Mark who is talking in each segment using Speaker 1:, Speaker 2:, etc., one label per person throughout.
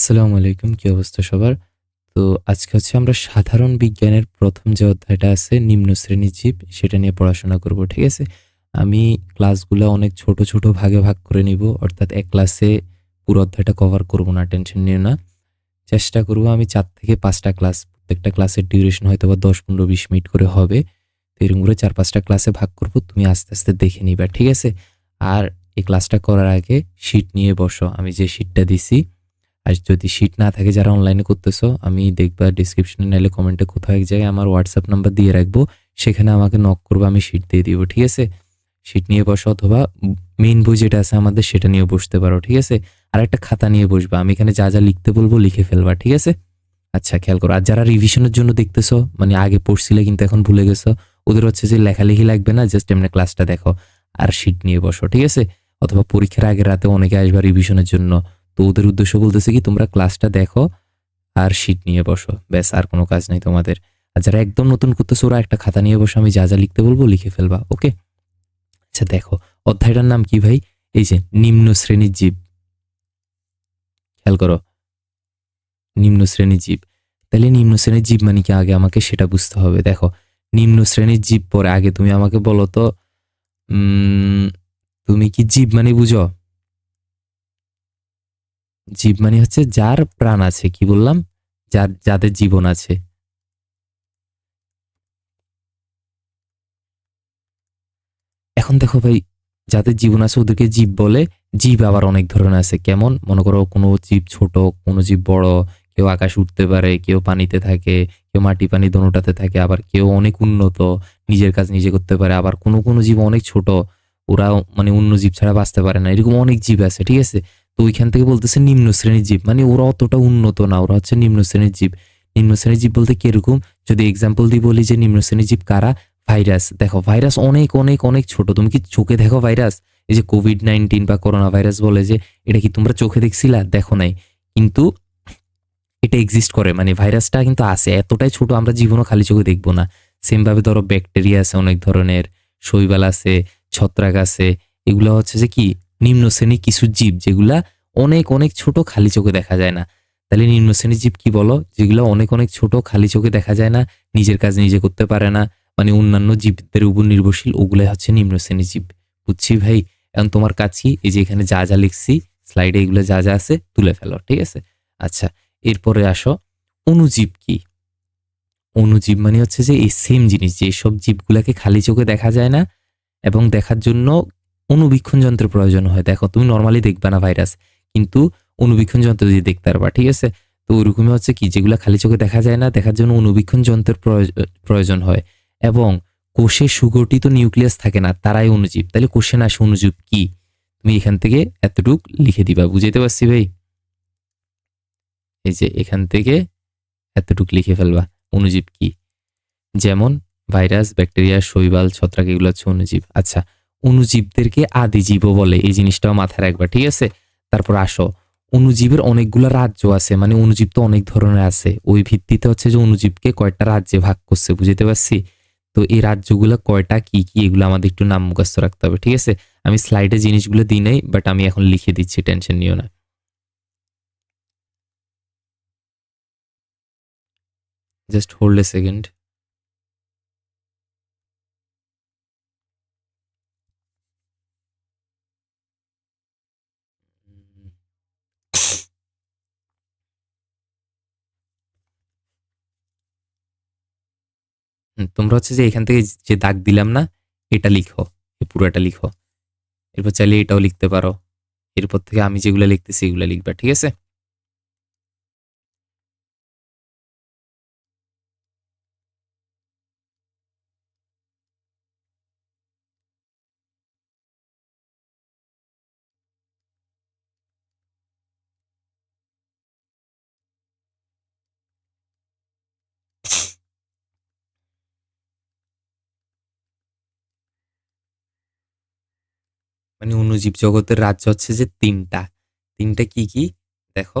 Speaker 1: আসসালামু আলাইকুম, কি অবস্থা সবার? তো আজকে হচ্ছে আমরা সাধারণ বিজ্ঞানের প্রথম যে অধ্যায়টা আছে, নিম্ন শ্রেণির জীব, সেটা নিয়ে পড়াশোনা করব, ঠিক আছে? আমি ক্লাসগুলো অনেক ছোট ছোট, ভাগে ভাগ করে নিব, অর্থাৎ এক ক্লাসে পুরো অধ্যায়টা কভার করব না টেনশন নিও না। চেষ্টা করব আমি চার থেকে পাঁচটা ক্লাস, প্রত্যেকটা ক্লাসের ডিউরেশন হয়তো বা দশ, পনেরো, বিশ মিনিট করে হবে। তো এরকম করে চার, পাঁচটা ক্লাসে ভাগ করব, তুমি আস্তে আস্তে দেখে নিবা, ঠিক আছে? আর এই ক্লাসটা করার আগে শিট নিয়ে বসো, আমি যে শিটটা দিছি আর যদি শিট না থাকে যারা অনলাইনে করতেছো, আমি দেখবা ডিসক্রিপশনে নাইলে কমেন্টে কোথাও এক জায়গায় আমার হোয়াটসঅ্যাপ নাম্বার দিয়ে রাখব। সেখানে আমাকে নক করব, আমি শিট দিয়ে দিব, ঠিক আছে? শিট নিয়ে বসো অথবা মেইন বই যেটা আছে আমাদের সেটা নিয়ে বসতে পারো, ঠিক আছে? আর একটা খাতা নিয়ে বসবা, আমি এখানে যা যা লিখতে বলব লিখে ফেলবা, ঠিক আছে? আচ্ছা খেয়াল করো। আর যারা রিভিশনের জন্য দেখতেছো মানে আগে পড়ছিলে কিন্তু এখন ভুলে গেছো, ওদের হচ্ছে যে লেখালেখি লাগবে না জাস্ট এমনি ক্লাসটা দেখো। আর শিট নিয়ে বসো, ঠিক আছে? অথবা পরীক্ষার আগের রাতে অনেকে আসবা রিভিশনের জন্য। তো ওদের উদ্দেশ্য বলতেছে কি, তোমরা ক্লাসটা দেখো আর শিট নিয়ে বসো। ব্যাস, আর কোনো কাজ নেই তোমাদের। আর যারা একদম নতুন করতেছো, ওরা একটা খাতা নিয়ে বসো, আমি যা যা লিখতে বলব লিখে ফেলবা, ওকে? আচ্ছা দেখো, অধ্যায়টার নাম কি ভাই? এই যে, নিম্ন শ্রেণির জীব। খেয়াল করো। নিম্ন শ্রেণির জীব। তাহলে নিম্ন শ্রেণির জীব মানে কি? আগে আমাকে সেটা বুঝতে হবে। দেখো, নিম্ন শ্রেণির জীব পরে আগে তুমি আমাকে বলো তো তুমি কি জীব মানে বুঝো? জীব মানে হচ্ছে যার প্রাণ আছে, কি বললাম? যার, যাদের জীবন আছে। এখন দেখো ভাই, যাদের জীবন আছে ওদেরকে জীব বলে। জীব আবার অনেক ধরনের আছে। কেমন? মনে করো কোনো জীব ছোট, কোনো জীব বড়। কেউ আকাশ উঠতে পারে, কেউ পানিতে থাকে, কেউ মাটি পানি দোনোটাতে থাকে, আবার কেউ অনেক উন্নত, নিজের কাজ নিজে করতে পারে। আবার কোনো কোনো জীব অনেক ছোট ওরা মানে অন্য জীব ছাড়া বাঁচতে পারে না। এরকম অনেক জীব আছে, ঠিক আছে? তো ওইখান থেকে বলতেছে নিম্ন শ্রেণির জীব। মানে ওরা অতটা উন্নত না, ওরা হচ্ছে নিম্ন শ্রেণির জীব। নিম্ন শ্রেণির জীব বলতে কীরকম? যদি এক্সাম্পল দিয়ে বলি যে নিম্ন শ্রেণির জীব কারা? ভাইরাস। দেখো, ভাইরাস অনেক অনেক অনেক ছোট। তুমি কি চোখে দেখো ভাইরাস? এই যে কোভিড নাইন্টিন বা করোনা ভাইরাস বলে যে, এটা কি তোমরা চোখে দেখছিলা? দেখো নাই। কিন্তু এটা এক্সিস্ট করে। মানে ভাইরাসটা কিন্তু আছে। এতটাই ছোট, আমরা জীবনও খালি চোখে দেখব না। সেমভাবে ধরো ব্যাকটেরিয়া আছে অনেক ধরনের। শৈবাল আছে, ছত্রাক আছে। এগুলো হচ্ছে যে কি? নিম্ন শ্রেণির কিছু জীব যেগুলা অনেক অনেক ছোট খালি চোখে দেখা যায় না। তাহলে নিম্ন শ্রেণির জীব কি বলো? যেগুলো অনেক অনেক ছোট খালি চোখে দেখা যায় না, নিজের কাজ নিজে করতে পারে না। মানে অন্যান্য জীবদের উপর নির্ভরশীল, ওগুলাই হচ্ছে নিম্ন শ্রেণির জীব। বুঝছি ভাই? এখন তোমার কাছে এই যে এখানে যা যা লিখছি স্লাইডে এগুলো যা যা আছে, তুলে ফেলো, ঠিক আছে? আচ্ছা এরপরে আসো। অনুজীব কি? অনুজীব মানে হচ্ছে যে এই সেম জিনিস, যে সব জীবগুলাকে খালি চোখে দেখা যায় না, এবং দেখার জন্য অনুবীক্ষণ যন্ত্রের প্রয়োজন হয়। দেখো, তুমি নর্মালি দেখবে না ভাইরাস কিন্তু অনুবীক্ষণ যন্ত্র দিয়ে দেখতে পারবা, ঠিক আছে? তো ওইরকমই হচ্ছে কি, যেগুলো খালি চোখে দেখা যায় না, দেখার জন্য অনুবীক্ষণ যন্ত্রের প্রয়োজ- প্রয়োজন হয়। এবং কোষে সুগঠিত নিউক্লিয়াস থাকে না, তারাই অনুজীব। তাহলে কোষে না আসে অণুজীব কি? তুমি এখান থেকে এতটুক লিখে দিবা, বুঝাইতে পারছি ভাই? এই যে এখান থেকে এতটুক লিখে ফেলবা, অনুজীব কি? যেমন ভাইরাস ব্যাকটেরিয়া শৈবাল, ছত্রাক, এগুলো হচ্ছে অনুজীব। আচ্ছা অণুজীবদেরকে আদিজীবও বলে, এই জিনিসটাও মাথায় রাখবা, ঠিক আছে? তারপর আসো, অনুজীবের অনেকগুলো রাজ্য আছে মানে অনুজীব তো অনেক ধরনের আছে। ওই ভিত্তিতে হচ্ছে যে অণুজীবকে কয়টা রাজ্যে ভাগ করছে বুঝতে পারছি? তো এই রাজ্যগুলো কয়টা, কি কি, এগুলো আমাদের একটু নাম মুখস্থ রাখতে হবে, ঠিক আছে? আমি স্লাইডে জিনিসগুলো দিই নাই বাট আমি এখন লিখে দিচ্ছি, টেনশন নিও না। জাস্ট হোল্ড এ সেকেন্ড তোমরা হচ্ছে যে এখান থেকে যে দাগ দিলাম না, এটা লিখো, এই পুরোটা লিখো। এরপর চাইলে এটাও লিখতে পারো। এরপর থেকে আমি যেগুলো লিখতেছি, এগুলো লিখবা, ঠিক আছে? মানে অনুজীব জগতের রাজ্য হচ্ছে যে তিনটা। তিনটা কি কি? দেখো।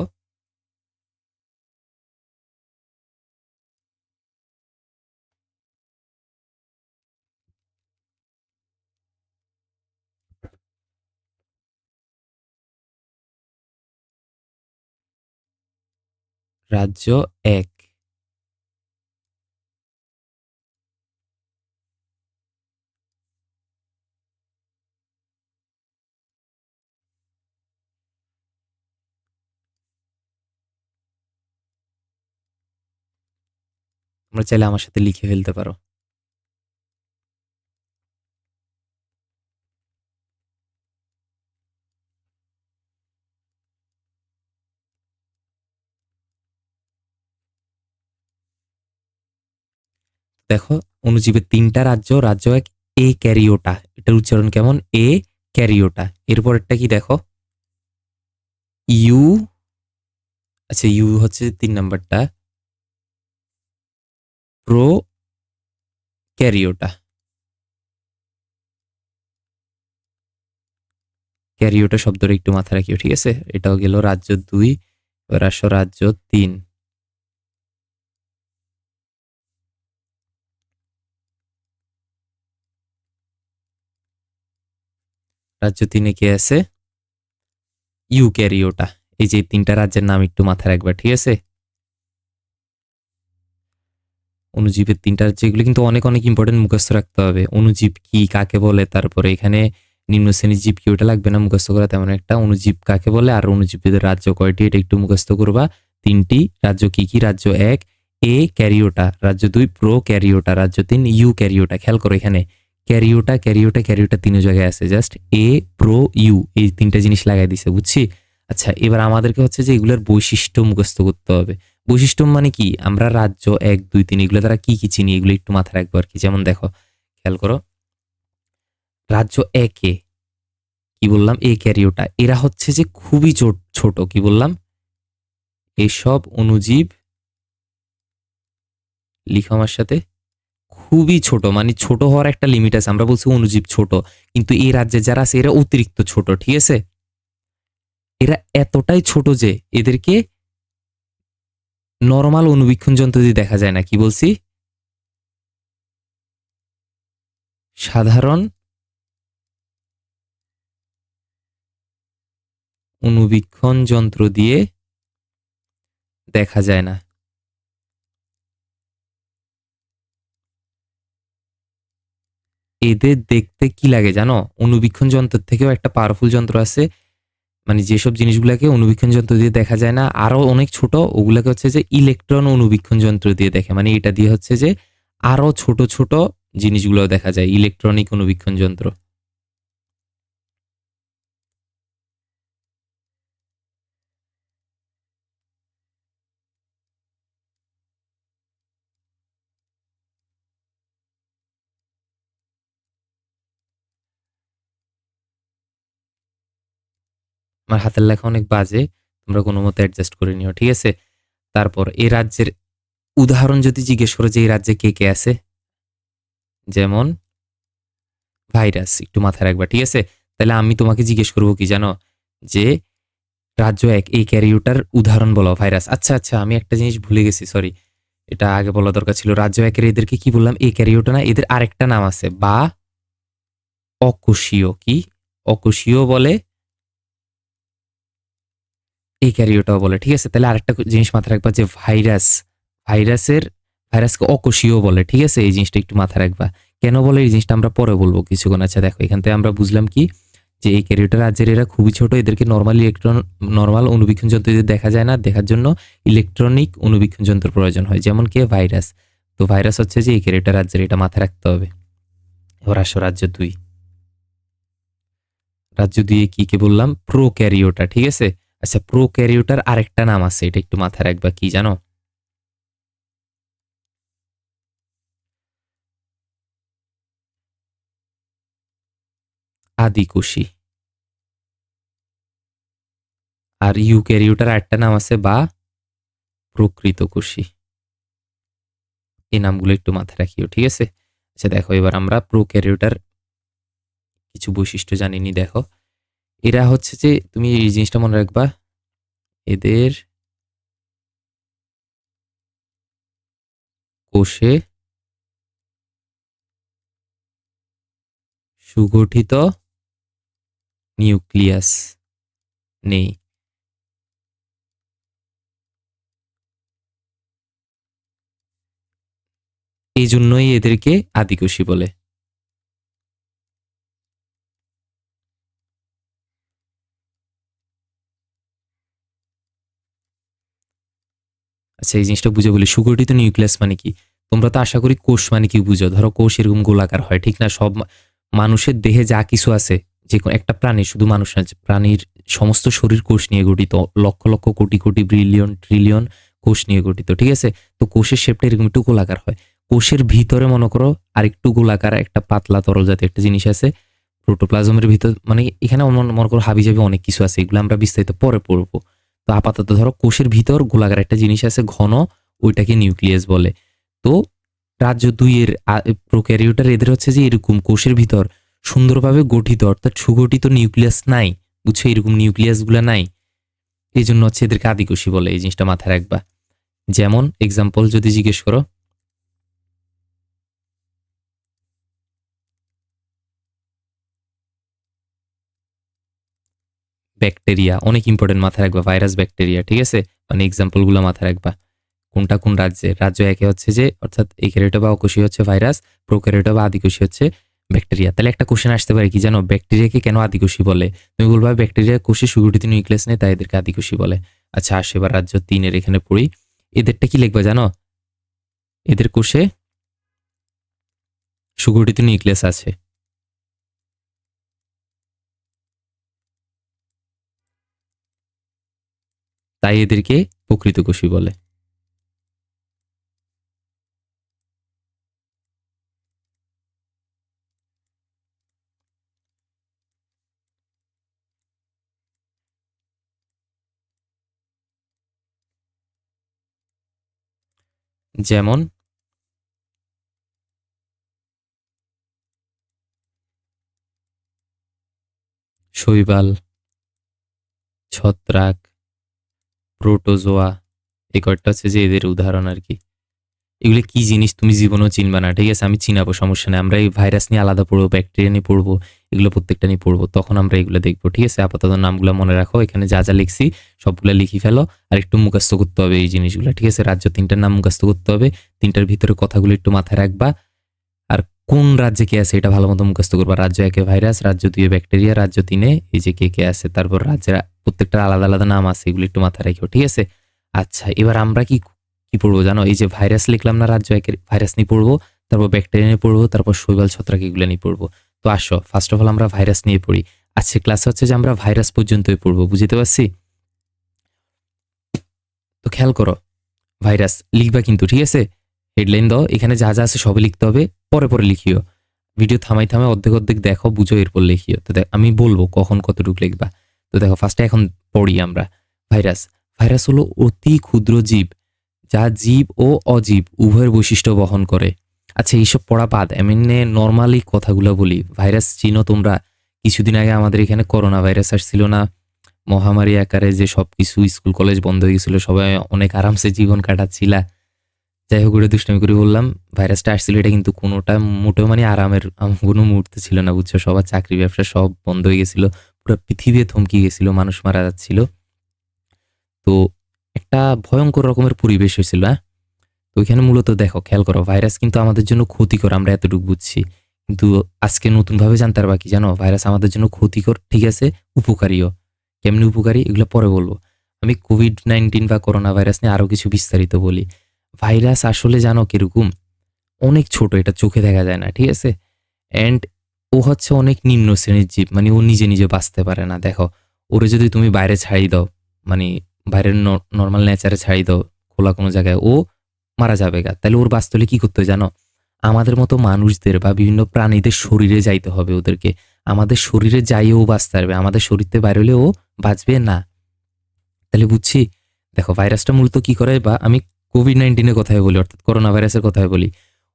Speaker 1: রাজ্য এক। তোমরা চাইলে আমার সাথে লিখে ফেলতে পারো। দেখো, অনুজীবের তিনটা রাজ্য রাজ্য এক, এ ক্যারিওটা। এটার উচ্চারণ কেমন? এ ক্যারিওটা। এরপর একটা কি দেখো? ইউ আচ্ছা ইউ হচ্ছে তিন নাম্বারটা। প্রো ক্যারিওটা ক্যারিওটা শব্দটা একটু মাথায় রাখিও, ঠিক আছে? এটাও গেল রাজ্য দুই, এবার আসো রাজ্য তিন। রাজ্য তিনে কে আছে? ইউ ক্যারিওটা এই যে তিনটা রাজ্যের নাম একটু মাথায় রাখবা, ঠিক আছে? অনুজীবের তিনটা, যেগুলো কিন্তু অনেক অনেক ইম্পর্টেন্ট মুখস্থ রাখতে হবে। অনুজীব কি, কাকে বলে? তারপরে এখানে নিম্ন শ্রেণির জীব কি, ওটা লাগবে না? মুখস্থ করা তেমন একটা। অনুজীব কাকে বলে? আর অনুজীবীদের রাজ্য কয়টি? এটা একটু মুখস্থ করবা। তিনটি, রাজ্য কি কি? রাজ্য এক, এ ক্যারিওটা। রাজ্য দুই, প্রো ক্যারিওটা। রাজ্য তিন, ইউ ক্যারিওটা। খেয়াল করো এখানে। ক্যারিওটা ক্যারিওটা ক্যারিওটা তিন জায়গায় আছে। জাস্ট এ, প্রো, ইউ, এই তিনটা জিনিস লাগাই দিছে, বুঝছি? আচ্ছা এবার আমাদেরকে হচ্ছে যে এগুলোর বৈশিষ্ট্য মুখস্থ করতে হবে। বৈশিষ্ট্য মানে কি? আমরা রাজ্য, এক, দুই, তিন, এগুলো তারা কি কি চিনি, এগুলো একটু মাথায় রাখব আর কি। যেমন দেখো, খেয়াল করো। রাজ্য একে, কি বললাম? এ ক্যারিওটা এরা হচ্ছে যে খুবই ছোট, কি বললাম? এসব অনুজীব লিখো আমার সাথে। খুবই ছোট মানে ছোট হওয়ার একটা লিমিট আছে। আমরা বলছি অনুজীব ছোট, কিন্তু এই রাজ্যে যারা আছে, এরা অতিরিক্ত ছোট, ঠিক আছে? এরা এতটাই ছোট যে এদেরকে নর্মাল অনুবীক্ষণ যন্ত্র দিয়ে দেখা যায় না, কি বলছি? সাধারণ অনুবীক্ষণ যন্ত্র দিয়ে দেখা যায় না। এদের দেখতে কি লাগে জানো? অনুবীক্ষণ যন্ত্র থেকেও একটা পাওয়ারফুল যন্ত্র আছে। মানে যেসব জিনিসগুলোকে অনুবীক্ষণ যন্ত্র দিয়ে দেখা যায় না আরও অনেক ছোট, ওগুলোকে হচ্ছে যে ইলেকট্রন অনুবীক্ষণ যন্ত্র দিয়ে দেখে। মানে এটা দিয়ে হচ্ছে যে আরও ছোট ছোট জিনিসগুলো দেখা যায় ইলেকট্রনিক অনুবীক্ষণ যন্ত্র। আমার হাতের লেখা অনেক বাজে, তোমরা কোনো মতো অ্যাডজাস্ট করে নিও, ঠিক আছে? তারপর এই রাজ্যের উদাহরণ যদি জিজ্ঞেস করো যে এই রাজ্যে কে কে আছে? যেমন ভাইরাস, একটু মাথায় রাখবা, ঠিক আছে? তাহলে আমি তোমাকে জিজ্ঞেস করব কি জানো? যে রাজ্য এক, এই ক্যারিউটার উদাহরণ বলো, ভাইরাস। আচ্ছা আচ্ছা আমি একটা জিনিস ভুলে গেছি সরি এটা আগে বলা দরকার ছিল। রাজ্য একের এদেরকে কি বললাম? এই ক্যারিওটা না, এদের আরেকটা নাম আছে, বা অকুশীয় কি? অকুশীয় বলে এই ক্যারিওটাও বলে, ঠিক আছে? তাহলে আরেকটা জিনিস মাথায় রাখবা যে ভাইরাস ভাইরাসের ভাইরাসকে অকোষীয় বলে, ঠিক আছে? এই জিনিসটা একটু মাথায় রাখবা। কেন বলে? এই জিনিসটা আমরা পরে বলব কিছুক্ষণ। আচ্ছা দেখো, এখান থেকে আমরা বুঝলাম কি? যে এই ক্যারিওটার রাজ্যের এরা খুবই ছোট, এদেরকে নর্মাল ইলেকট্রন নর্মাল অনুবীক্ষণ যন্ত্র দেখা যায় না। দেখার জন্য ইলেকট্রনিক অনুবীক্ষণ যন্ত্র প্রয়োজন হয়, যেমন কে ভাইরাস তো ভাইরাস হচ্ছে যে এই ক্যারিওটা রাজ্যের এটা মাথায় রাখতে হবে। এবার আসো রাজ্য দুই। রাজ্য দুই কি কে বললাম? প্রো ক্যারিওটা ঠিক আছে? আচ্ছা প্রো ক্যারিওটার আরেকটা নাম আছে, এটা একটু মাথায় রাখবা কি জানো? আদিকোষী আর ইউ ক্যারিওটার আরেকটা নাম আছে বা প্রকৃত কুশি এই নামগুলো একটু মাথায় রাখিও, ঠিক আছে? আচ্ছা দেখো, এবার আমরা প্রো ক্যারিওটার কিছু বৈশিষ্ট্য জানিনি দেখো। এরা হচ্ছে যে তুমি এই জিনিসটা মনে রাখবা, এদের কোষে সুগঠিত নিউক্লিয়াস নেই। এই জন্যই এদেরকে আদিকোষী বলে। আচ্ছা এই জিনিসটা বুঝে বলি। সুগঠিত নিউক্লিয়াস মানে কি? তোমরা তো আশা করি কোষ মানে কি বুঝো? ধরো কোষ এরকম গোলাকার হয়, ঠিক না? সব মানুষের দেহে যা কিছু আছে, যে একটা প্রাণী, শুধু মানুষ না প্রাণীর সমস্ত শরীর কোষ নিয়ে গঠিত, লক্ষ লক্ষ কোটি কোটি ব্রিলিয়ন ট্রিলিয়ন কোষ নিয়ে গঠিত, ঠিক আছে? তো কোষের শেপটা এরকম একটু গোলাকার হয়। কোষের ভিতরে মনে করো আরেকটু গোলাকার, একটা পাতলা তরল জাতীয় একটা জিনিস আছে। প্রোটোপ্লাজমের ভিতর মানে এখানে মনে- করো হাবি যাবি অনেক কিছু আছে, এগুলো আমরা বিস্তারিত পরে পড়ব। তো আপাতত ধরো কোষের ভিতর গোলাকার একটা জিনিস আছে, ঘন, ওইটাকে নিউক্লিয়াস বলে। তো রাজ্য দুইয়ের প্রোক্যারিওটার এদের হচ্ছে যে এরকম কোষের ভিতর সুন্দরভাবে গঠিত, অর্থাৎ সুগঠিত নিউক্লিয়াস নাই, বুঝছ? এরকম নিউক্লিয়াসগুলো নাই। এই জন্য হচ্ছে এদেরকে আদিকোষী বলে এই জিনিসটা মাথায় রাখবা। যেমন এক্সাম্পল যদি জিজ্ঞেস করো ব্যাকটেরিয়া অনেক ইম্পর্টেন্ট মাথায় রাখবা ভাইরাস ব্যাকটেরিয়া ঠিক আছে? মানে এক্সাম্পলগুলো মাথায় রাখবা। কোনটা কোন রাজ্যের রাজ্য একে হচ্ছে যে, অর্থাৎ এক্যারিওটা বা অকোষী হচ্ছে ভাইরাস প্রোক্যারিওটা বা আদিকোষী হচ্ছে ব্যাকটেরিয়া তাহলে একটা কোশ্চেন আসতে পারে কি জানো? ব্যাকটেরিয়াকে কেন আদিকোষী বলে? তুমি বলবা ব্যাকটেরিয়া কোষে সুগঠিত নিউক্লিয়াস নেই, তাই এদেরকে আদিকোষী বলে। আচ্ছা আসে এবার রাজ্য তিনের এখানে পড়ি। এদেরটা কি লিখবা জানো? এদের কোষে সুগঠিত নিউক্লিয়াস আছে। তাই এদেরকে প্রকৃত কোষী বলে। যেমন শৈবাল ছত্রাক প্রোটোজোয়া এই কয়েকটা হচ্ছে যে এদের উদাহরণ আর কি। এগুলো কি জিনিস তুমি জীবনেও চিনবা না, ঠিক আছে? আমি চিনাবো, সমস্যা নেই। আমরা এই ভাইরাস নিয়ে আলাদা পড়ব, ব্যাকটেরিয়া নিয়ে পড়ব, এগুলো প্রত্যেকটা নিয়ে পড়ব, তখন আমরা এগুলো দেখব, ঠিক আছে? আপাতত নামগুলো মনে রাখো, এখানে যা যা লিখছি সবগুলো লিখি ফেলো, আর একটু মুখস্থ করতে হবে এই জিনিসগুলো, ঠিক আছে? রাজ্য তিনটার নাম মুখস্থ করতে হবে, তিনটার ভিতরে কথাগুলো একটু মাথায় রাখবা, আর কোন রাজ্যে কে আছে এটা ভালো মতো মুখস্থ করবা, রাজ্য একে ভাইরাস, রাজ্য দুয়ে ব্যাকটেরিয়া, রাজ্য তিনে এই যে কে কে আছে, তারপর রাজ্যের প্রত্যেকটা আলাদা আলাদা নাম আছে, এগুলো একটু মাথায় রাখো ঠিক আছে? আচ্ছা এবার আমরা কি কি পড়ব জানো? এই যে ভাইরাস লিখলাম না, রাজ্য একের, ভাইরাস নিয়ে পড়ব, তারপর ব্যাকটেরিয়া নিয়ে পড়ব, তারপর শৈবাল ছত্রাক এগুলো নিয়ে পড়ব। তো আসো ফার্স্ট অফ অল আমরা ভাইরাস নিয়ে পড়ি। আজকে ক্লাস হচ্ছে যে আমরা ভাইরাস পর্যন্তই পড়ব, বুঝতে পারছি? তো খেয়াল করো, ভাইরাস লিখবা কিন্তু, ঠিক আছে? হেডলাইন দাও, এখানে যা যা আছে সবই লিখতে হবে, পরে পরে লিখিও। ভিডিও থামাই থামাই অর্ধেক অর্ধেক দেখো, বুঝো, এরপর লিখিও। তো আমি বলব কখন কতটুকু লিখবা। তো দেখো ফার্স্টে এখন পড়ি আমরা। ভাইরাস। ভাইরাস হলো অতি ক্ষুদ্র জীব, যা জীব ও অজীব উভয়ের বৈশিষ্ট্য বহন করে। আচ্ছা এইসব পড়া বাদ, এমনি নর্মালি কথাগুলো বলি। ভাইরাস চিনো তোমরা? কিছুদিন আগে আমাদের এখানে করোনা ভাইরাস আসছিল না? মহামারী আকারে যে সব কিছু স্কুল, কলেজ বন্ধ হয়ে গেছিল, সবাই অনেক আরামসে জীবন কাটাচ্ছিলা। যাই হোক, ওটা দুষ্টামি করে বললাম, ভাইরাসটা আসছিল, এটা কিন্তু কোনোটা মোটেও মানে আরামের কোনো মুহূর্তে ছিল না, বুঝছ? সবার চাকরি, ব্যবসা সব বন্ধ হয়ে গেছিল। পুরো পৃথিবী থমকে গেছিল, মানুষ মারা যাচ্ছিল। তো একটা ভয়ঙ্কর রকমের পরিবেশ হয়েছিল হ্যাঁ? তো ওইখানে মূলত দেখো, খেয়াল করো, ভাইরাস কিন্তু আমাদের জন্য ক্ষতিকর, আমরা এতটুকু বুঝছি। কিন্তু আজকে নতুনভাবে জানতে পারবা কি জানো, ভাইরাস আমাদের জন্য ক্ষতিকর, ঠিক আছে? উপকারীও। কেমনি উপকারী? এগুলো পরে বলব। আমি কোভিড নাইন্টিন বা করোনা ভাইরাস নিয়ে আরও কিছু বিস্তারিত বলি। ভাইরাস আসলে জানো কীরকম? অনেক ছোট, এটা চোখে দেখা যায় না, ঠিক আছে? অ্যান্ড ও হচ্ছে অনেক নিম্ন শ্রেণির জীব মানে ও নিজে নিজে বাঁচতে পারে না, দেখো। ওরে যদি তুমি বাইরে ছাড়ি দাও মানে বাইরের নর্মাল নেচারে ছাড়ি দাও, খোলা কোনো জায়গায়, ও মারা যাবে গা। তাহলে ওর বাঁচতে কি করতে জানো? আমাদের মতো মানুষদের বা বিভিন্ন প্রাণীদের শরীরে যাইতে হবে ওদেরকে। আমাদের শরীরে যাইয়ে ও বাঁচতে পারবে, আমাদের শরীরতে বাইরে হলে ও বাঁচবে না। তাহলে বুঝছি? দেখো ভাইরাসটা মূলত কি করে, বা আমি কোভিড নাইন্টিনের কথাই বলি, অর্থাৎ করোনা ভাইরাসের কথাই বলি।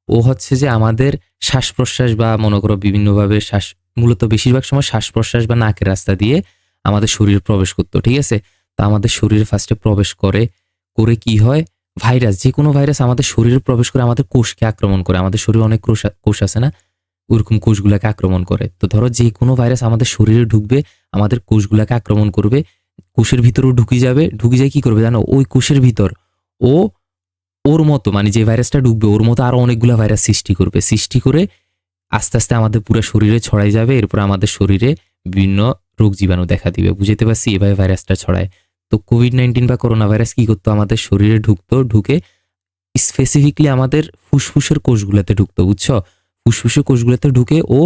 Speaker 1: ও হচ্ছে যে আমাদের শ্বাস প্রশ্বাস বা মনে করো বিভিন্নভাবে শ্বাস, মূলত বেশিরভাগ সময় শ্বাস প্রশ্বাস বা নাকের রাস্তা দিয়ে আমাদের শরীরে প্রবেশ করতো, ঠিক আছে? তা আমাদের শরীরে ফার্স্টে প্রবেশ করে করে কি হয়? ভাইরাস যে কোনো ভাইরাস আমাদের শরীরে প্রবেশ করে আমাদের কোষকে আক্রমণ করে, আমাদের শরীরে অনেক কোষ কোষ আছে না? ওরকম কোষগুলাকে আক্রমণ করে। তো ধরো যে কোনো ভাইরাস আমাদের শরীরে ঢুকবে, আমাদের কোষগুলাকে আক্রমণ করবে, কোষের ভিতরেও ঢুকে যাবে, ঢুকে যায় কি করবে জানো? ওই কোষের ভিতর। ও ওর মতো মানে যে ভাইরাসটা ঢুকবে, ওর মতো আরও অনেকগুলো ভাইরাস সৃষ্টি করবে। সৃষ্টি করে আস্তে আস্তে আমাদের পুরো শরীরে ছড়াই যাবে, এরপর আমাদের শরীরে বিভিন্ন রোগ জীবাণু দেখা দিবে। বুঝতে পারছি এভাবে ভাইরাসটা ছড়ায়। তো কোভিড নাইন্টিন বা করোনা ভাইরাস কী করতো? আমাদের শরীরে ঢুকতো, ঢুকে স্পেসিফিকলি আমাদের ফুসফুসের কোষগুলোতে ঢুকতো, বুঝছ? ফুসফুসের কোষগুলোতে ঢুকে ও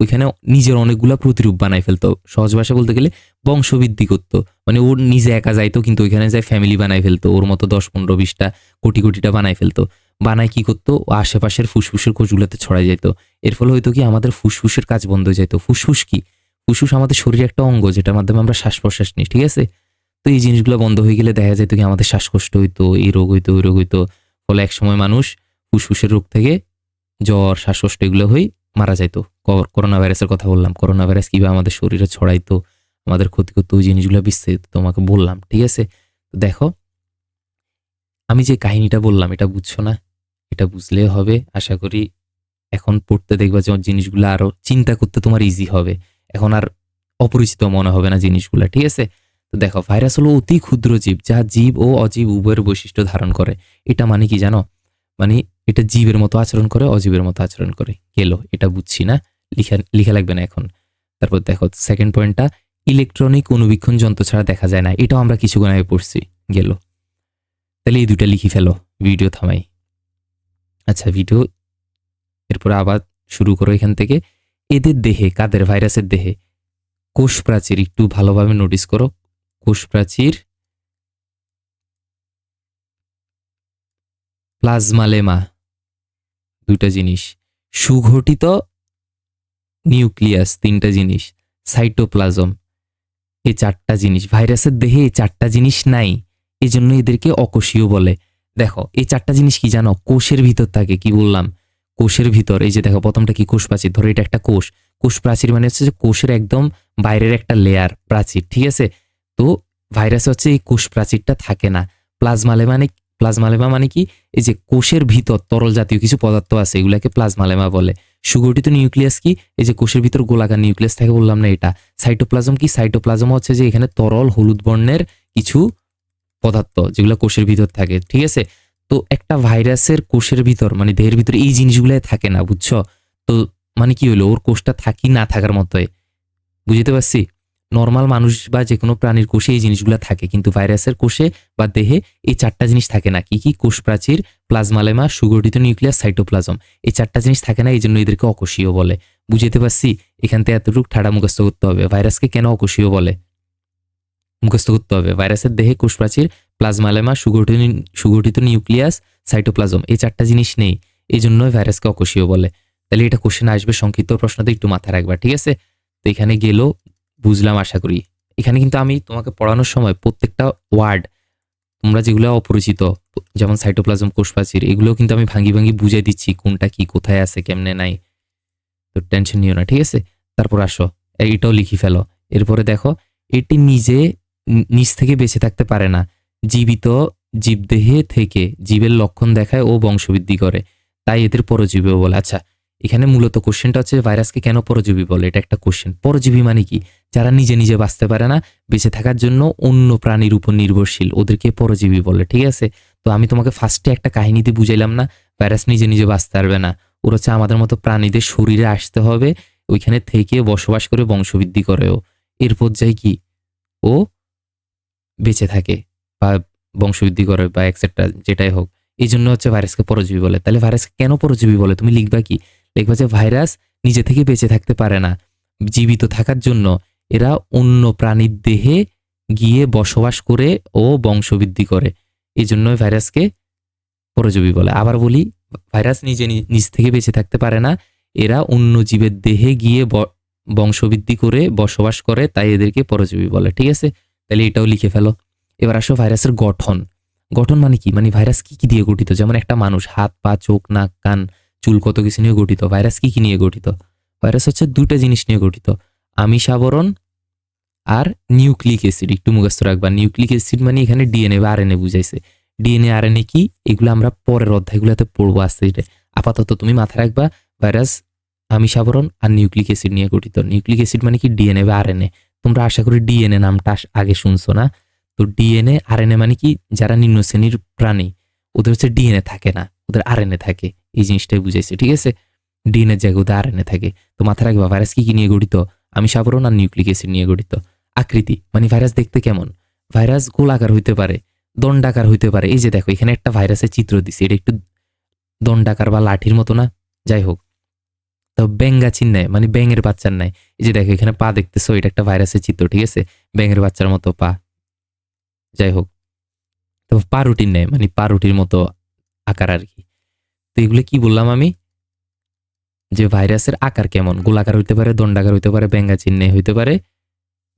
Speaker 1: ওইখানে নিজের অনেকগুলা প্রতিরূপ বানাই ফেলতো। সহজ ভাষা বলতে গেলে বংশবৃদ্ধি করতো। মানে ওর নিজে একা যাইতো, কিন্তু ওইখানে যায় ফ্যামিলি বানাই ফেলতো। ওর মতো দশ, পনেরো বিশটা কোটি, কোটিটা বানাই ফেলতো। বানায় কি করতো? আশেপাশের ফুসফুসের কোষগুলোতে ছড়াই যেত এর ফলে হয়তো কি, আমাদের ফুসফুসের কাজ বন্ধ হয়ে যেত ফুসফুস কি? ফুসফুস আমাদের শরীরের একটা অঙ্গ, যেটার মাধ্যমে আমরা শ্বাস প্রশ্বাস নিই, ঠিক আছে? তো এই জিনিসগুলো বন্ধ হয়ে গেলে দেখা যেত কি, আমাদের শ্বাসকষ্ট হইতো, এই রোগ হইতো, ওই রোগ হইতো। ফলে একসময় মানুষ ফুসফুসের রোগ থেকে জ্বর, শ্বাসকষ্ট এগুলো হয়ে মারা যাইতো। করোনা ভাইরাসের কথা বললাম। করোনা ভাইরাস কীভাবে আমাদের শরীরে ছড়াইতো, আমাদের ক্ষতি করতো ওই জিনিসগুলো বিস্তারিত তোমাকে বললাম, ঠিক আছে? দেখো, আমি যে কাহিনীটা বললাম, এটা বুঝছ না? এটা বুঝলে হবে। আশা করি এখন পড়তে দেখবা যে জিনিসগুলো আরও চিন্তা করতে তোমার ইজি হবে। এখন আর অপরিচিত মনে হবে না জিনিসগুলো, ঠিক আছে? তো দেখো, ভাইরাস হলো অতি ক্ষুদ্র জীব, যা জীব ও অজীব উভয়ের বৈশিষ্ট্য ধারণ করে। এটা মানে কি জানো? মানে এটা জীবের মতো আচরণ করে, অজীবের মতো আচরণ করে। গেল এটা বুঝছি না। লিখা লিখা লাগবে না এখন। তারপর দেখো সেকেন্ড পয়েন্টটা ইলেকট্রনিক অনুবীক্ষণ যন্ত্র ছাড়া দেখা যায় না। এটাও আমরা কিছুক্ষণ আগে পড়ছি। গেল তাহলে এই দুটা লিখি ফেলো। ভিডিও থামাই। আচ্ছা ভিডিও এরপর আবার শুরু করো এখান থেকে। এদের দেহে, কাদের ভাইরাসের দেহে কোষ প্রাচীর একটু ভালোভাবে নোটিস করো। কোষ প্রাচীর প্লাজমালেমা। দুইটা জিনিস। সুগঠিত নিউক্লিয়াস, তিনটা জিনিস। সাইটোপ্লাজম। এই চারটা জিনিস। ভাইরাসের দেহে এই চারটা জিনিস নাই। এই জন্য এদেরকে অকোষীয় বলে। দেখো এই চারটা জিনিস কি জানো? কোষের ভিতর থাকে, কি বললাম? কোষের ভিতর। এই যে দেখো, প্রথমটা কি কোষ প্রাচীর? ধরো এটা একটা কোষ। কোষ প্রাচীর মানে হচ্ছে যে কোষের একদম বাইরের একটা লেয়ার প্রাচীর, ঠিক আছে? তো ভাইরাস হচ্ছে এই কোষ প্রাচীরটা থাকে না। প্লাজমালে মানে প্লাজমালেমা মানে কি? এই যে কোষের ভিতর তরল জাতীয় কিছু পদার্থ আছে, এগুলাকে প্লাজমালেমা বলে। সুগঠিত নিউক্লিয়াস কি? এই যে কোষের ভিতর গোলাকার নিউক্লিয়াস থাকে, বললাম না এটা। সাইটোপ্লাজম কি? সাইটোপ্লাজম হচ্ছে যে এখানে তরল হলুদ বর্ণের কিছু পদার্থ যেগুলো কোষের ভিতর থাকে, ঠিক আছে? তো একটা ভাইরাসের কোষের ভিতর মানে দেহের ভিতর এই জিনিসগুলো থাকে না, বুঝছ? তো মানে কি হলো ওর কোষটা থাকি না থাকার মতোই। বুঝতে পারছি? নর্মাল মানুষ বা যে কোনো প্রাণীর কোষে এই জিনিসগুলো থাকে। কিন্তু ভাইরাসের কোষে বা দেহে এই চারটা জিনিস থাকে না। কি কি? কোষ প্রাচীর প্লাজমালেমা, সুগঠিত নিউক্লিয়াস, সাইটোপ্লাজম। এই চারটা জিনিস থাকে না এই জন্য এদেরকে অকোষীয় বলে। বুঝতে পারছি? এখান থেকে এতটুকু ঠাড়া মুখস্থ করতে হবে। ভাইরাসকে কেন অকোষীয় বলে? মুখস্থ করতে হবে। ভাইরাসের দেহে কোষ প্রাচীর প্লাজমালেমা, সুগঠিত সুগঠিত নিউক্লিয়াস, সাইটোপ্লাজম এই চারটা জিনিস নেই। এই জন্যই ভাইরাসকে অকোষীয় বলে। তাহলে এটা কোশ্চেন আসবে সংক্ষিপ্ত প্রশ্নতে, একটু মাথায় রাখবা, ঠিক আছে? তো এখানে গেলেও বুঝলাম আশা করি। এখানে কিন্তু আমি তোমাকে পড়ানোর সময় প্রত্যেকটা ওয়ার্ড তোমরা যেগুলো অপরিচিত, যেমন সাইটোপ্লাজম কোষ প্রাচীর এগুলো কিন্তু আমি ভাঙ্গি ভাঙ্গি বুঝাই দিচ্ছি, কোনটা কি, কোথায় আছে, কেমনে নাই। তো টেনশন নিও না, ঠিক আছে? তারপর আসো এইটাও লিখি ফেলো। এরপরে দেখো, এটি নিজে নিজ থেকে বেঁচে থাকতে পারে না। জীবিত জীবদেহে থেকে জীবের লক্ষণ দেখায় ও বংশবৃদ্ধি করে, তাই এদের পরজীবীও বলে। আচ্ছা এখানে মূলত কোশ্চেনটা হচ্ছে ভাইরাসকে কেন পরজীবী বলে? এটা একটা কোশ্চেন পরজীবী মানে কি? যারা নিজে নিজে বাঁচতে পারে না, বেঁচে থাকার জন্য অন্য প্রাণীর উপর নির্ভরশীল, ওদেরকে পরজীবী বলে, ঠিক আছে? তো আমি তোমাকে ফার্স্টে একটা কাহিনীতে বুঝাইলাম না ভাইরাস নিজে নিজে বাঁচতে পারবে না। ওর হচ্ছে আমাদের মতো প্রাণীদের শরীরে আসতে হবে, ওইখানে থেকে বসবাস করে বংশবৃদ্ধি করেও। এরপর যাই কি? ও বেঁচে থাকে বা বংশবৃদ্ধি করে বা একসেট্রা যেটাই হোক। এই জন্য হচ্ছে ভাইরাসকে পরজীবী বলে। তাহলে ভাইরাসকে কেন পরজীবী বলে? তুমি লিখবা কি? লিখবা যে ভাইরাস নিজে থেকে বেঁচে থাকতে পারে না। জীবিত থাকার জন্য এরা অন্য প্রাণীর দেহে গিয়ে বসবাস করে ও বংশবৃদ্ধি করে। এই জন্যই ভাইরাসকে পরজীবী বলে। আবার বলি, ভাইরাস নিজে নিজ থেকে বেঁচে থাকতে পারে না। এরা অন্য জীবের দেহে গিয়ে বংশবৃদ্ধি করে বসবাস করে, তাই এদেরকে পরজীবী বলে, ঠিক আছে? তাহলে এটাও লিখে ফেলো। এবার আসো ভাইরাসের গঠন। গঠন মানে কি? মানে ভাইরাস কি কি দিয়ে গঠিত? যেমন একটা মানুষ, হাত, পা, চোখ, নাক, কান, চুল কত কিছু নিয়ে গঠিত? ভাইরাস কি কি নিয়ে গঠিত? ভাইরাস হচ্ছে দুটা জিনিস নিয়ে গঠিত। আমিষ আবরণ আর নিউক্লিক অ্যাসিড একটু মুখস্থ রাখবা নিউক্লিক অ্যাসিড মানে এখানে ডিএনএ বা আরএনএ বুঝাইছে ডিএনএ আরএনএ কি এগুলো আমরা পরের অধ্যায়গুলোতে পড়ব আস্তে আপাতত তুমি মাথায় রাখবা ভাইরাস আমিষ আবরণ আর নিউক্লিক অ্যাসিড নিয়ে গঠিত নিউক্লিক অ্যাসিড মানে কি ডিএনএ বা আরএনএ তোমরা আশা করি ডিএনএ নামটা আগে শুনছো না তো ডিএনএ আরএনএ মানে কি যারা নিম্ন শ্রেণির প্রাণী ওদের হচ্ছে ডিএনএ থাকে না ওদের আরএনএ থাকে এই জিনিসটাই বুঝাইছে ঠিক আছে ডিএনএ জায়গায় ওদের আরএনএ থাকে তো মাথায় রাখবা ভাইরাস কি কি নিয়ে গঠিত আমি সাবরণ আর নিউক্লিক অ্যাসিড নিয়ে গঠিত আকৃতি মানে ভাইরাস দেখতে কেমন? ভাইরাস গোলাকার হইতে পারে, দণ্ডাকার হইতে পারে। এই যে দেখো, এখানে একটা ভাইরাসের চিত্র দিছি, এটা একটু দণ্ডাকার বা লাঠির মতো না? যাই হোক। তো ব্যাঙ্গা চিহ্নায় মানে ব্যাঙের বাচ্চার নাই এই যে দেখো, এখানে পা দেখতেছো, এটা একটা ভাইরাসের চিত্র, ঠিক আছে? ব্যাঙের বাচ্চার মতো পা। যাই হোক। তো পা রুটির নেয় মানে পা রুটির মতো আকার আর কি। তো এগুলো কি বললাম আমি? যে ভাইরাসের আকার কেমন? গোলাকার হইতে পারে, দণ্ডাকার হইতে পারে, ব্যাঙ্গা চিহ্নে হইতে পারে।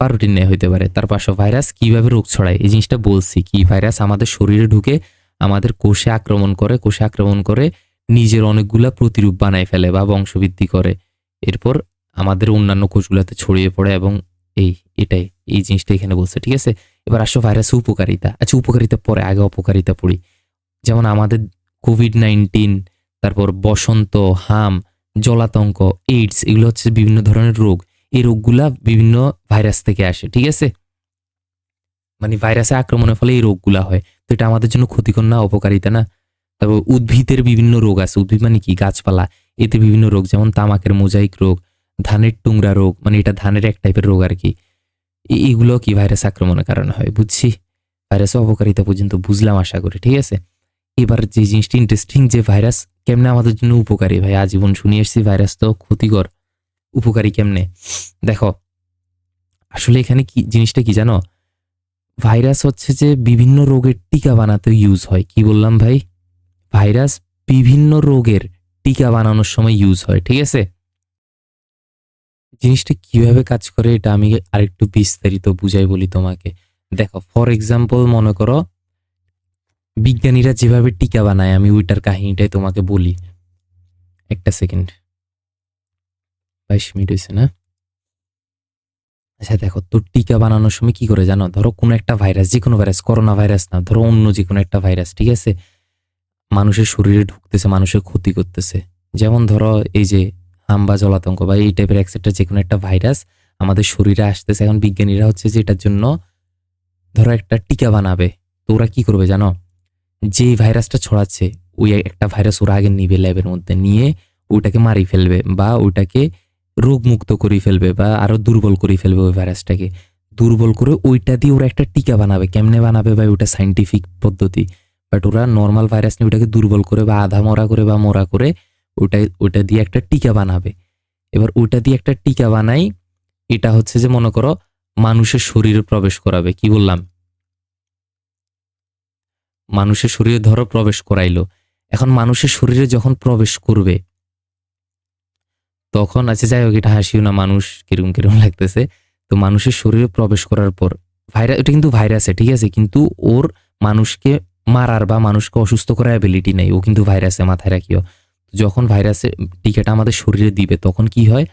Speaker 1: পারুটিন নেয় হইতে পারে। তার পাশে ভাইরাস কীভাবে রোগ ছড়ায়? এই জিনিসটা বলছি কি, ভাইরাস আমাদের শরীরে ঢুকে আমাদের কোষে আক্রমণ করে, কোষে আক্রমণ করে নিজের অনেকগুলা প্রতিরূপ বানায় ফেলে বা বংশবৃদ্ধি করে। এরপর আমাদের অন্যান্য কোষগুলোতে ছড়িয়ে পড়ে এবং এই, এটাই, এই জিনিসটা এখানে বলছে, ঠিক আছে? এবার আসো ভাইরাসের উপকারিতা। আচ্ছা উপকারিতা পরে, আগে অপকারিতা পড়ি। যেমন আমাদের কোভিড নাইন্টিন, তারপর বসন্ত, হাম, জলাতঙ্ক, এইডস, এগুলো হচ্ছে বিভিন্ন ধরনের রোগ। এই রোগগুলা বিভিন্ন ভাইরাস থেকে আসে, ঠিক আছে? মানে ভাইরাসে আক্রমণের ফলে এই রোগগুলা হয়। তো এটা আমাদের জন্য ক্ষতিকর না অপকারিতা না। তারপর উদ্ভিদের বিভিন্ন রোগ আছে। উদ্ভিদ মানে কি? গাছপালা। এতে বিভিন্ন রোগ, যেমন তামাকের মোজাইক রোগ, ধানের টুংরা রোগ মানে এটা ধানের এক টাইপের রোগ আর কি। এ- এগুলো কি ভাইরাস আক্রমণের কারণে হয়? বুঝছি? ভাইরাসের অপকারিতা পর্যন্ত বুঝলাম আশা করি, ঠিক আছে? এবার যে জিনিসটি ইন্টারেস্টিং যে ভাইরাস কেমনে আমাদের জন্য উপকারী? ভাই, আজীবন শুনিয়ে এসেছি, ভাইরাস তো ক্ষতিকর। উপকারী কেমনে? দেখো, আসলে এখানে কি, জিনিসটা কি জানো? ভাইরাস হচ্ছে যে বিভিন্ন রোগের টিকা বানাতে ইউজ হয়। কি বললাম ভাই? ভাইরাস বিভিন্ন রোগের টিকা বানানোর সময় ইউজ হয়, ঠিক আছে? জিনিসটা কীভাবে কাজ করে এটা আমি আরেকটু বিস্তারিত বুঝাই বলি তোমাকে। দেখো ফর এক্সাম্পল মনে করো, বিজ্ঞানীরা যেভাবে টিকা বানায়, আমি ওইটার কাহিনীটাই তোমাকে বলি। একটা সেকেন্ড বাইশ মিনিট হয়েছে না? আচ্ছা দেখো তোর টিকা বানানোর সময় কি করে জানো? ধরো, কোনো একটা ভাইরাস যে কোনো ভাইরাস, করোনা ভাইরাস না, ধরো, অন্য যে কোনো একটা ভাইরাস, ঠিক আছে? মানুষের শরীরে ঢুকতেছে, মানুষের ক্ষতি করতেছে। যেমন ধরো, এই যে হাম্বা জলাতঙ্ক বা এই টাইপের একসেট্রা যে কোনো একটা ভাইরাস আমাদের শরীরে আসতেছে। এখন বিজ্ঞানীরা হচ্ছে যে এটার জন্য ধরো একটা টিকা বানাবে। তো ওরা কি করবে জানো? যে ভাইরাসটা ছড়াচ্ছে, ওই একটা ভাইরাস ওরা আগে নিবে ল্যাবের মধ্যে, নিয়ে ওইটাকে মারি ফেলবে বা ওইটাকে রোগমুক্ত করে ফেলবে বা আরও দুর্বল করে ফেলবে ওই ভাইরাসটাকে দুর্বল করে ওইটা দিয়ে ওরা একটা টিকা বানাবে। কেমনে বানাবে বা ওটা সাইন্টিফিক পদ্ধতি। বাট ওরা নর্মাল ভাইরাস নিয়ে ওটাকে দুর্বল করে বা আধা মরা করে বা মরা করে ওটাই, ওটা দিয়ে একটা টিকা বানাবে। এবার ওইটা দিয়ে একটা টিকা বানাই, এটা হচ্ছে যে মনে করো মানুষের শরীরে প্রবেশ করাবে। কি বললাম? মানুষের শরীরে ধরো প্রবেশ করাইলো। এখন মানুষের শরীরে যখন প্রবেশ করবে তখন আচ্ছা যাই হোক, এটা হাসিও না মানুষ, কীরকম কীরকম লাগতেছে। তো মানুষের শরীরে প্রবেশ করার পর ভাইরাস এটা কিন্তু ভাইরাসে ঠিক আছে? কিন্তু ওর মানুষকে মারার বা মানুষকে অসুস্থ করার অ্যাবিলিটি নেই। ও কিন্তু ভাইরাসে মাথায় রাখিও। যখন ভাইরাসের টিকাটা আমাদের শরীরে দিবে, তখন কি হয়?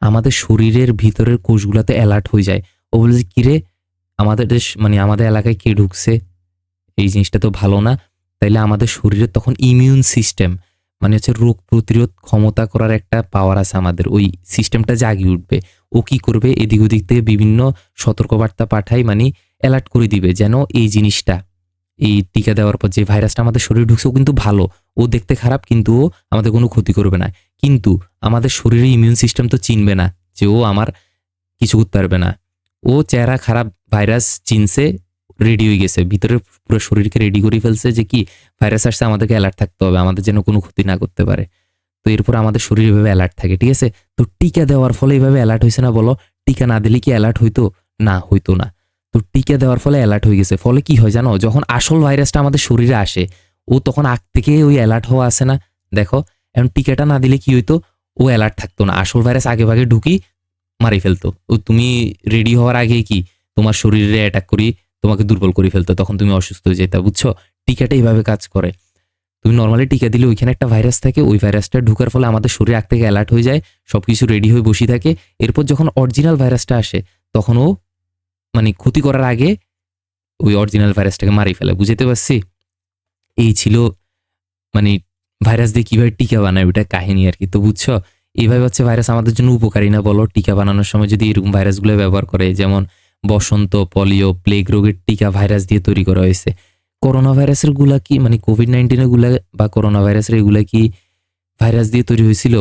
Speaker 1: আমাদের শরীরের ভিতরের কোষগুলোতে অ্যালার্ট হয়ে যায়। ও বলে যে, কিরে, আমাদের দেশ- মানে আমাদের এলাকায় কে ঢুকছে? এই জিনিসটা তো ভালো না। তাইলে আমাদের শরীরের তখন ইমিউন সিস্টেম মানে হচ্ছে রোগ প্রতিরোধ ক্ষমতা করার একটা পাওয়ার আছে আমাদের। ওই সিস্টেমটা জাগিয়ে উঠবে। ও কি করবে? এদিক ওদিক থেকে বিভিন্ন সতর্কবার্তা পাঠায় মানে অ্যালার্ট করে দিবে যেন এই জিনিসটা, এই টিকা দেওয়ার পর যে ভাইরাসটা আমাদের শরীরে ঢুকছে, ও কিন্তু ভালো। ও দেখতে খারাপ, কিন্তু ও আমাদের কোনো ক্ষতি করবে না। কিন্তু আমাদের শরীরে ইমিউন সিস্টেম তো চিনবে না যে ও আমার কিছু করতে পারবে না। ও চেহারা খারাপ ভাইরাস চিনছে রেডি হয়ে গেছে। ভিতরে পুরো শরীরকে রেডি করে ফেলছে যে কি ভাইরাস আসছে, আমাদেরকে অ্যালার্ট থাকতে হবে, আমাদের যেন কোনো ক্ষতি না করতে পারে। তো এরপর আমাদের শরীর এভাবে অ্যালার্ট থাকে, ঠিক আছে? তো টিকা দেওয়ার ফলে এভাবে অ্যালার্ট হয়েছে না বলো? টিকা না দিলে কি অ্যালার্ট হইতো? না হইতো না। তো টিকা দেওয়ার ফলে অ্যালার্ট হয়ে গেছে। ফলে কি হয় জানো? যখন আসল ভাইরাসটা আমাদের শরীরে আসে, ও তখন আগ থেকে ওই অ্যালার্ট হওয়া আসে না। দেখো, এখন টিকাটা না দিলে কি হইতো? ও অ্যালার্ট থাকতো না। আসল ভাইরাস আগে ভাগে ঢুকি মারি ফেলতো। ও তুমি রেডি হওয়ার আগে কি? তোমার শরীরে অ্যাটাক করি তোমাকে দুর্বল করে ফেলতো, তখন তুমি অসুস্থ হয়ে যেতে, বুঝছ? টিকাটা এইভাবে কাজ করে। তুমি নর্মালি টিকা দিলে ওইখানে একটা ভাইরাস থাকে, ওই ভাইরাসটা ঢুকার ফলে আমাদের শরীর আগ থেকে অ্যালার্ট হয়ে যায়, সবকিছু রেডি হয়ে বসে থাকে। এরপর যখন অরিজিনাল ভাইরাসটা আসে, তখন ও মানে ক্ষতি করার আগে ওই অরিজিনাল ভাইরাসটাকে মারি ফেলে বুঝতে পারছি? এই ছিল মানে ভাইরাস দিয়ে কীভাবে টিকা বানায় ওইটা কাহিনী আর কি, তো বুঝছ? এইভাবে হচ্ছে ভাইরাস আমাদের জন্য উপকারী না বলো, টিকা বানানোর সময় যদি এরকম ভাইরাসগুলো ব্যবহার করে, যেমন বসন্ত পলিও প্লেগ রোগের টিকা ভাইরাস দিয়ে তৈরি করা হয়েছে। করোনা ভাইরাসেরগুলা কি মানে কোভিড নাইন্টিনেরগুলা বা করোনা ভাইরাসের এগুলা কি ভাইরাস দিয়ে তৈরি হয়েছিল?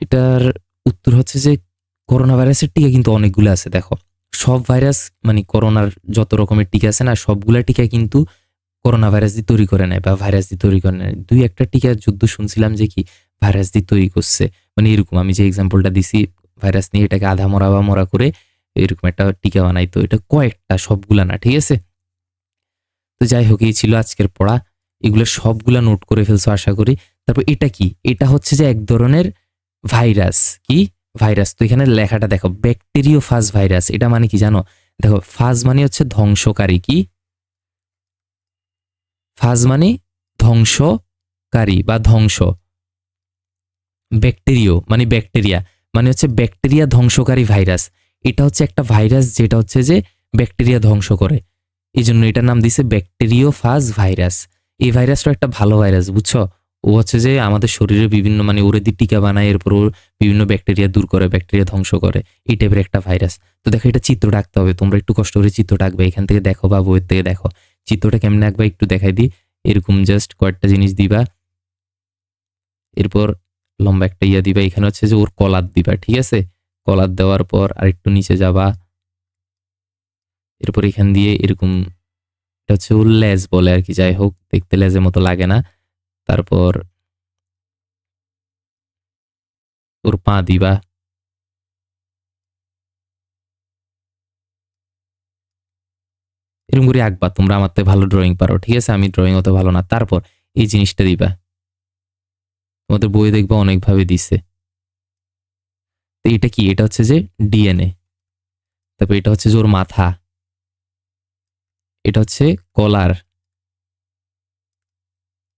Speaker 1: এটার উত্তর হচ্ছে যে করোনা ভাইরাসের টিকা কিন্তু অনেকগুলো আছে, দেখো। সব ভাইরাস মানে করোনার যত রকমের টিকা আছে না, সবগুলা টিকা কিন্তু করোনা ভাইরাস দিয়ে তৈরি করে নেয় বা ভাইরাস দিয়ে তৈরি করে নেয়। দুই একটা টিকা যুদ্ধ শুনছিলাম যে কি ভাইরাস দিয়ে তৈরি করছে। মানে এরকম, আমি যে এক্সাম্পলটা দিছি ভাইরাস নিয়ে এটাকে আধা মরা বা মরা করে এরকম একটা টিকা বানাইতো এটা কয়েকটা, সবগুলা না, ঠিক আছে? তো যাই হোক, এই ছিল আজকের পড়া। এগুলো সবগুলা নোট করে ফেলছো, আশা করি। তারপর এটা কি? এটা হচ্ছে যে এক ধরনের ভাইরাস। কি? ভাইরাস। তো এখানে লেখাটা দেখো ব্যাকটেরিও ফাজ ভাইরাস। এটা মানে কি জানো? দেখো, ফাজ মানে হচ্ছে ধ্বংসকারী, কি? ফাজ মানে ধ্বংসকারী বা ধ্বংস। ব্যাকটেরিও মানে ব্যাকটেরিয়া। মানে হচ্ছে ব্যাকটেরিয়া ধ্বংসকারী ভাইরাস। এটা হচ্ছে একটা ভাইরাস যেটা হচ্ছে যে ব্যাকটেরিয়া ধ্বংস করে। এই জন্য এটার নাম দিছে ব্যাকটেরিও ফাজ ভাইরাস। এই ভাইরাসটা একটা ভালো ভাইরাস, বুঝছ? ও হচ্ছে যে আমাদের শরীরে বিভিন্ন মানে ওরে দিয়ে টিকা বানায়, এরপর ওর বিভিন্ন ব্যাকটেরিয়া দূর করে, ব্যাকটেরিয়া ধ্বংস করে। এই টাইপের একটা ভাইরাস। তো দেখো, এটা চিত্র ডাকতে হবে। তোমরা একটু কষ্ট করে চিত্র ডাকবে এখান থেকে দেখো বা বইয়ের থেকে দেখো। চিত্রটা কেমনে আঁকবা একটু দেখাই দিই এরকম জাস্ট কয়েকটা জিনিস দিবা। এরপর লম্বা একটা ইয়া দিবা। এখানে হচ্ছে যে ওর কলার দিবা, ঠিক আছে? কলার দেওয়ার পর আর একটু নিচে যাবা। এরপর এখান দিয়ে এরকম এটা হচ্ছে ওর লেজ বলে আর কি, যাই হোক, দেখতে লেজের মতো লাগে না। তারপর ওর পা দিবা। এরকম করে আঁকবা, তোমরা আমার তো ভালো ড্রয়িং পারো, ঠিক আছে? আমি ড্রয়িং অত ভালো না। তারপর এই জিনিসটা দিবা। তোমাদের বই দেখবা, অনেকভাবে দিছে। তো এটা কি? এটা হচ্ছে যে ডিএনএ। তারপর এটা হচ্ছে যে ওর মাথা। এটা হচ্ছে কলার।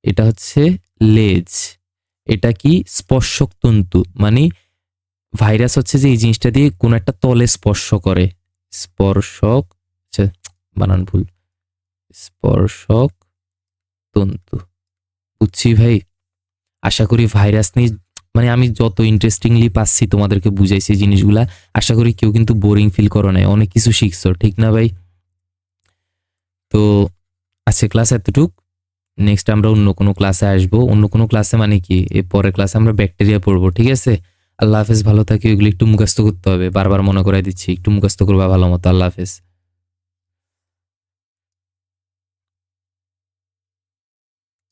Speaker 1: এটা হচ্ছে লেজ। এটা কি? স্পর্শক তন্তু। মানে ভাইরাস হচ্ছে যে এই জিনিসটা দিয়ে কোন একটা তলে স্পর্শ করে। স্পর্শক আচ্ছা, বানান ভুল। স্পর্শক তন্তু। বুঝছি ভাই? আশা করি ভাইরাস নিয়ে মানে আমি যত ইন্টারেস্টিংলি পাচ্ছি তোমাদেরকে বুঝাইছি জিনিসগুলা, আশা করি কেউ কিন্তু বোরিং ফিল করো নাই, অনেক কিছু শিখছো, ঠিক না ভাই? তো আজকে ক্লাস এতটুক। নেক্সট আমরা অন্য কোনো ক্লাসে আসব। অন্য কোনো ক্লাসে মানে কি? এর পরের ক্লাসে আমরা ব্যাকটেরিয়া পড়ব, ঠিক আছে? আল্লাহ হাফেজ, ভালো থাকি ওইগুলো একটু মুখস্থ করতে হবে। বারবার মনে করাই দিচ্ছি, একটু মুখস্থ করবা ভালো মতো, আল্লাহ হাফেজ।